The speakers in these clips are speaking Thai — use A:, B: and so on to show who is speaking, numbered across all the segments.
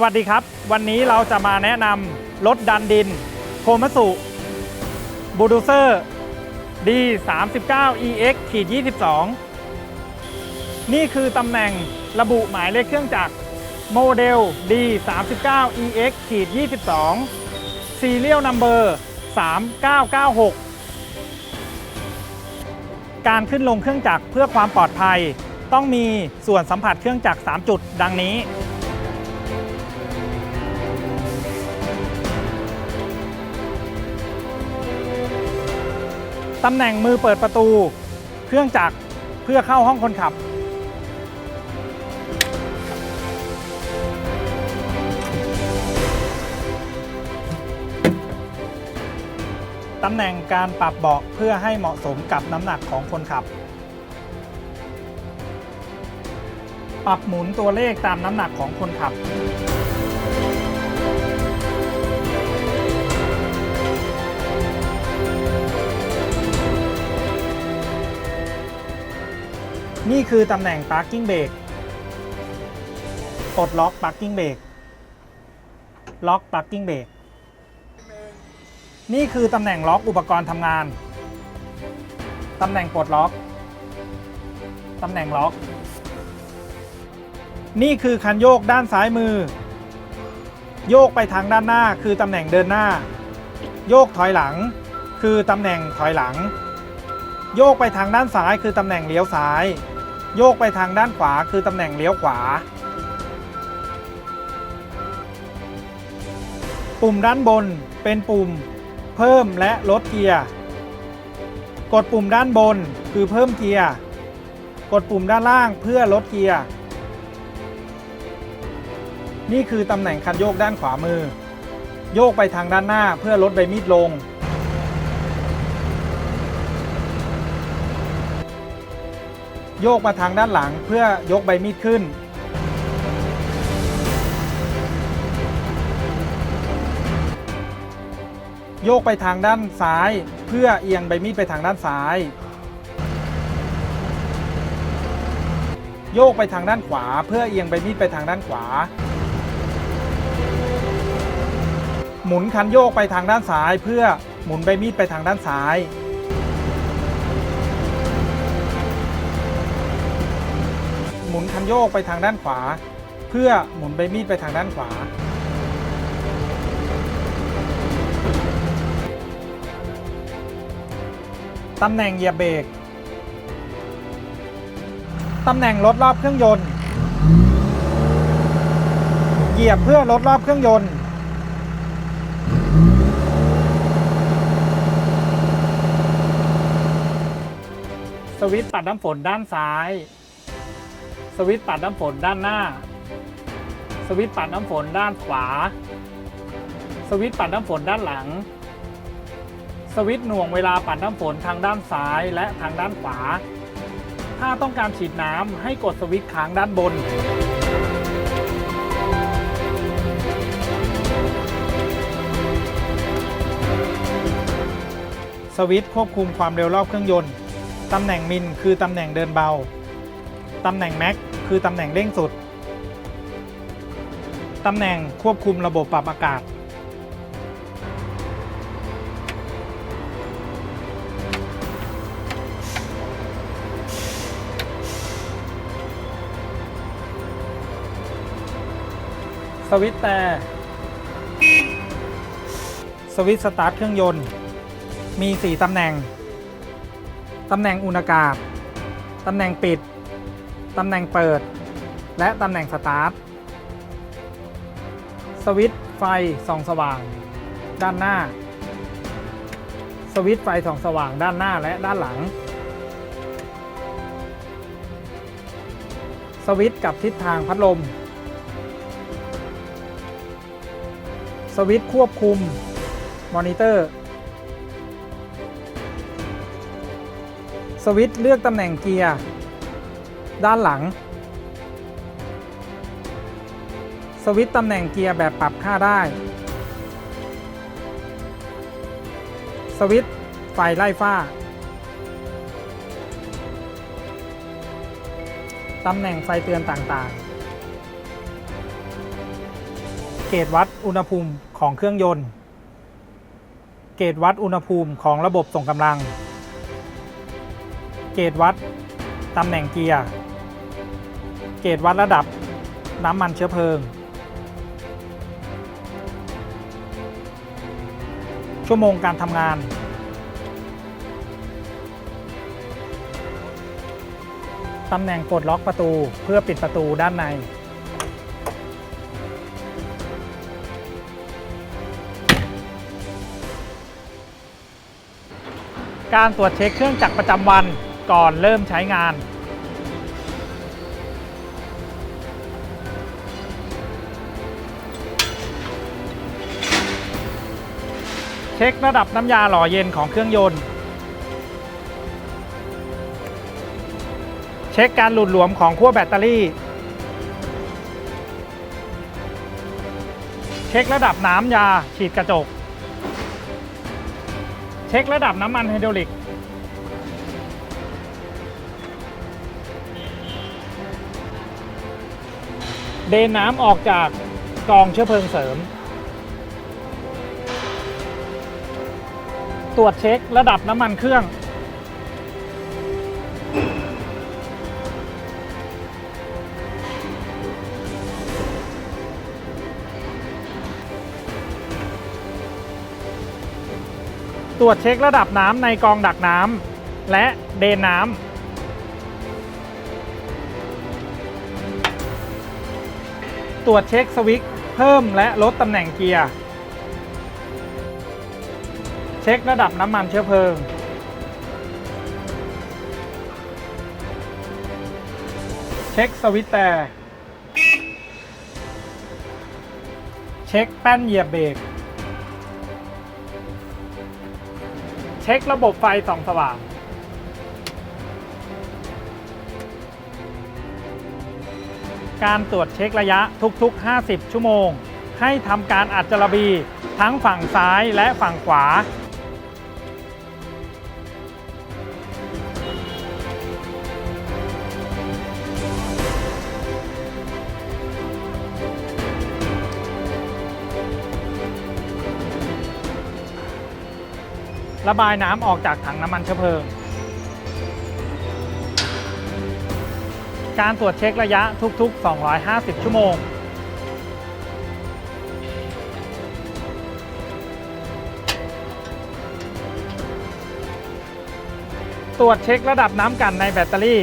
A: สวัสดีครับ วันนี้เราจะมาแนะนำรถดันดิน โคมัสุบูดูเซอร์ D 3 9 EX ขีด22 นี่คือตำแหน่งระบุหมายเลขเครื่องจักรโมเดล D 3 9 EX ขีด22 Serial Number 3996 การขึ้นลงเครื่องจักรเพื่อความปลอดภัย ต้องมีส่วนสัมผัสเครื่องจักร 3 จุดดังนี้ ตำแหน่งมือเปิดประตู เครื่องจักรเพื่อเข้าห้องคนขับ ตำแหน่งการปรับเบาะเพื่อให้เหมาะสมกับน้ำหนักของคนขับ ปรับหมุนตัวเลขตามน้ำหนักของคนขับ นี่คือตำแหน่ง parking brake ปลดล็อก parking brake ล็อก parking brake นี่คือตำแหน่งล็อกอุปกรณ์ทำงาน ตำแหน่งปลดล็อก ตำแหน่งล็อก นี่คือคันโยกด้านซ้ายมือ โยกไปทางด้านหน้าคือตำแหน่งเดินหน้า โยกถอยหลัง คือตำแหน่งถอยหลัง โยกไปทางด้านซ้ายคือตำแหน่งเลี้ยวซ้าย โยกไปทางด้านขวาคือตำแหน่งเลี้ยวขวา ปุ่มด้านบนเป็นปุ่มเพิ่มและลดเกียร์ กดปุ่มด้านบนคือเพิ่มเกียร์ กดปุ่มด้านล่างเพื่อลดเกียร์ นี่คือตำแหน่งคันโยกด้านขวามือ โยกไปทางด้านหน้าเพื่อลดใบมีดลง โยกมาทางด้านหลังเพื่อยกใบมีดขึ้น โยกไปทางด้านซ้าย เพื่อเอียงใบมีดไปทางด้านซ้าย โยกไปทางด้านขวา เพื่อเอียงใบมีดไปทางด้านขวา หมุนคันโยกไปทางด้านซ้าย เพื่อหมุนใบมีดไปทางด้านซ้าย หมุนคันโยกไปทางด้านขวา เพื่อหมุนใบมีดไปทางด้านขวา ตำแหน่งเหยียบเบรก ตำแหน่งลดรอบเครื่องยนต์ เหยียบเพื่อลดรอบเครื่องยนต์สวิตช์ปัดน้ำฝนด้านซ้าย สวิตช์ปัดน้ำฝนด้านหน้า สวิตช์ปัดน้ำฝนด้านขวา สวิตช์ปัดน้ำฝนด้านหลัง สวิตช์หน่วงเวลาปัดน้ำฝนทางด้านซ้ายและทางด้านขวา ถ้าต้องการฉีดน้ำให้กดสวิตช์ค้างด้านบนสวิตช์ควบคุมความเร็วรอบเครื่องยนต์ ตำแหน่งมินคือตำแหน่งเดินเบา ตำแหน่งแม็ก คือตำแหน่งเร่งสุด ตำแหน่งควบคุมระบบปรับอากาศ สวิตช์แต่ สวิตช์สตาร์ทเครื่องยนต์ มี 4 ตำแหน่ง ตำแหน่งอุณอากาศ ตำแหน่งปิด ตำแหน่งเปิด และตำแหน่งสตาร์ท สวิตช์ไฟส่องสว่าง ด้านหน้า สวิตช์ไฟส่องสว่างด้านหน้าและด้านหลัง สวิตช์กับทิศทางพัดลม สวิตช์ควบคุม มอนิเตอร์สวิตช์เลือกตำแหน่งเกียร์ ด้านหลัง สวิตช์ตำแหน่งเกียร์แบบปรับค่าได้ สวิตช์ไฟไล่ฟ้า ตำแหน่งไฟเตือนต่างๆ เกจวัดอุณหภูมิของเครื่องยนต์ เกจวัดอุณหภูมิของระบบส่งกำลัง เกจวัดตำแหน่งเกียร์ เกจวัดระดับน้ำมันเชื้อเพลิง ชั่วโมงการทำงาน ตำแหน่งกดล็อกประตูเพื่อปิดประตูด้านใน การตรวจเช็คเครื่องจักรประจำวันก่อนเริ่มใช้งาน เช็คระดับน้ำยาหล่อเย็นของเครื่องยนต์ เช็คการหลุดหลวมของขั้วแบตเตอรี่ เช็คระดับน้ำยาฉีดกระจก เช็คระดับน้ำมันไฮดรอลิก เดนน้ำออกจากกองเชื้อเพลิงเสริม ตรวจเช็คระดับน้ำมันเครื่อง ตรวจเช็คระดับน้ำในกองดักน้ำและเดนน้ำตรวจเช็คสวิตช์เพิ่มและลดตำแหน่งเกียร์ ช็คระดับน้ำมันเชื้อเพลิง เช็คสวิตแต่เช็คแป้นเหยียบเบรก เช็คระบบไฟส่องสว่าง การตรวจเช็คระยะทุกๆ 50 ชั่วโมง ให้ทำการอัดจระบีทั้งฝั่งซ้ายและฝั่งขวา ระบายน้ำออกจากถังน้ำมันเชื้อเพลิง การตรวจเช็คระยะทุก ๆ 250 ชั่วโมง ตรวจเช็คระดับน้ำกันในแบตเตอรี่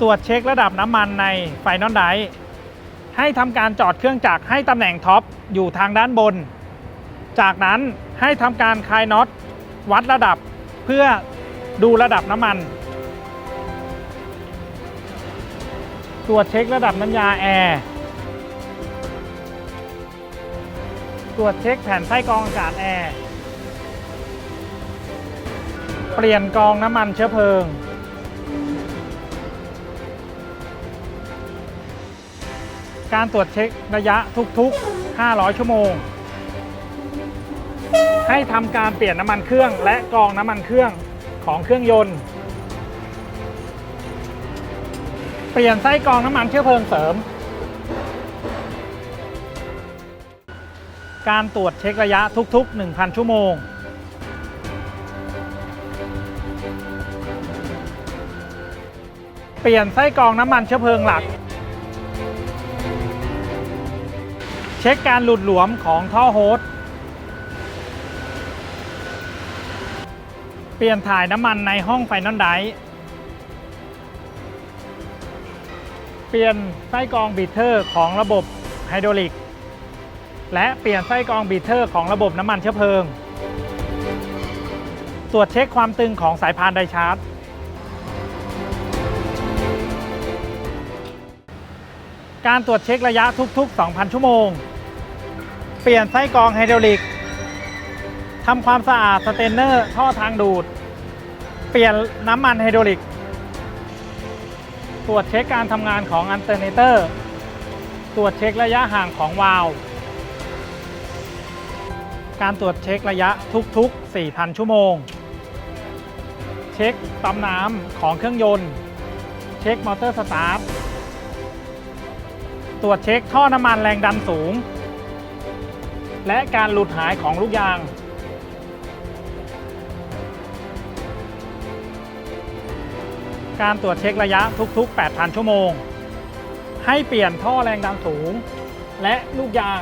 A: ตรวจเช็คระดับน้ำมันในไฟนอลไดให้ทำการจอดเครื่องจักรให้ตำแหน่งท็อป อยู่ทางด้านบน จากนั้นให้ทำการคลายน็อตวัดระดับเพื่อดูระดับน้ำมัน ตรวจเช็คระดับน้ำยาแอร์ตรวจเช็คแผ่นไส้กรองอากาศแอร์ เปลี่ยนกองน้ำมันเชื้อเพลิง การตรวจเช็คระยะทุกๆ 500 ชั่วโมง ให้ทำการเปลี่ยนน้ำมันเครื่องและกรองน้ำมันเครื่องของเครื่องยนต์ เปลี่ยนไส้กรองน้ำมันเชื้อเพลิงเสริม การตรวจเช็คระยะทุกๆ 1,000 ชั่วโมงเปลี่ยนไส้กรองน้ำมันเชื้อเพลิงหลัก เช็คการหลุดหลวมของท่อโฮสต์เปลี่ยนถ่ายน้ำมันในห้องไฟนอลไดเปลี่ยนไส้กรองบีเทอร์ของระบบไฮดรอลิก และเปลี่ยนไส้กรองบีเทอร์ของระบบน้ำมันเชื้อเพลิง ตรวจเช็คความตึงของสายพานไดชาร์จ การตรวจเช็คระยะทุกๆ 2,000 ชั่วโมง เปลี่ยนไส้กรองไฮดรอลิกทำความสะอาดสเตนเนอร์ท่อทางดูด เปลี่ยนน้ำมันไฮดรอลิก ตรวจเช็คการทำงานของอันเทอร์เนเตอร์ ตรวจเช็คระยะห่างของวาล์วการตรวจเช็คระยะทุกๆ 4,000 ชั่วโมง เช็คปั๊มน้ำของเครื่องยนต์ เช็คมอเตอร์สตาร์ท ตรวจเช็คท่อน้ำมันแรงดันสูง และการหลุดหายของลูกยาง การตรวจเช็คระยะทุกๆ 8,000 ชั่วโมง ให้เปลี่ยนท่อแรงดันสูง และลูกยาง